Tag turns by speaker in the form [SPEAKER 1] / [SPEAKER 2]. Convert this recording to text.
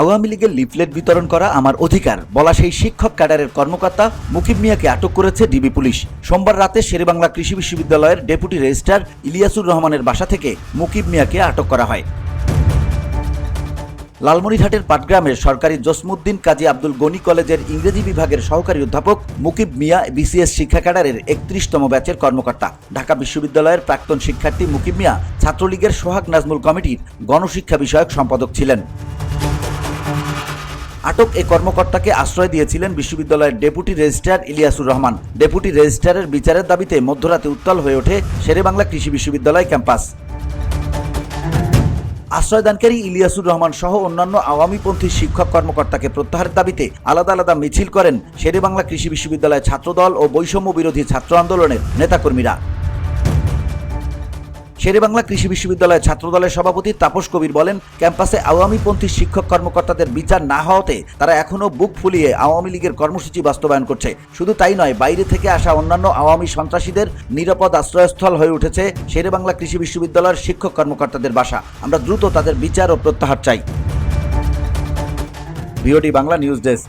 [SPEAKER 1] আওয়ামী লীগের লিফলেট বিতরণ করা আমার অধিকার, বলা সেই শিক্ষক ক্যাডারের কর্মকর্তা মুকিব মিয়াকে আটক করেছে ডিবি পুলিশ। সোমবার রাতে শেরেবাংলা কৃষি বিশ্ববিদ্যালয়ের ডেপুটি রেজিস্ট্রার ইলিয়াসুর রহমানের বাসা থেকে মুকিব মিয়াকে আটক করা হয়। লালমনিরহাটের পাটগ্রামের সরকারি জসমুদ্দিন কাজী আব্দুল গনি কলেজের ইংরেজি বিভাগের সহকারী অধ্যাপক মুকিব মিয়া বিসিএস শিক্ষা ক্যাডারের একত্রিশতম ব্যাচের কর্মকর্তা। ঢাকা বিশ্ববিদ্যালয়ের প্রাক্তন শিক্ষার্থী মুকিব মিয়া ছাত্রলীগের সোহাগ নাজমুল কমিটির গণশিক্ষা বিষয়ক সম্পাদক ছিলেন। আটক এ কর্মকর্তাকে আশ্রয় দিয়েছিলেন বিশ্ববিদ্যালয়ের deputy registrar Iliasur Rahman. Deputy রেজিস্ট্রারের বিচারের দাবিতে মধ্যরাতে উত্তাল হয়ে ওঠে শেরেবাংলা কৃষি বিশ্ববিদ্যালয় ক্যাম্পাস। আশ্রয়দানকারী ইলিয়াসুর রহমান সহ অন্যান্য আওয়ামীপন্থী শিক্ষক কর্মকর্তাকে প্রত্যাহারের দাবিতে আলাদা আলাদা মিছিল করেন শেরেবাংলা কৃষি বিশ্ববিদ্যালয়ের ছাত্রদল ও বৈষম্য বিরোধী ছাত্র আন্দোলনের নেতাকর্মীরা। শেরেবাংলা কৃষি বিশ্ববিদ্যালয়ের ছাত্রদলের সভাপতি তাপস কবির বলেন, ক্যাম্পাসে আওয়ামীপন্থী শিক্ষক কর্মকর্তাদের বিচার না হওয়াতে তারা এখনও বুক ফুলিয়ে আওয়ামী লীগের কর্মসূচি বাস্তবায়ন করছে। শুধু তাই নয়, বাইরে থেকে আসা অন্যান্য আওয়ামী সন্ত্রাসীদের নিরাপদ আশ্রয়স্থল হয়ে উঠেছে শেরেবাংলা কৃষি বিশ্ববিদ্যালয়ের শিক্ষক কর্মকর্তাদের বাসা। আমরা দ্রুত তাদের বিচার ও প্রত্যাহার চাই। VOD Bangla news desk.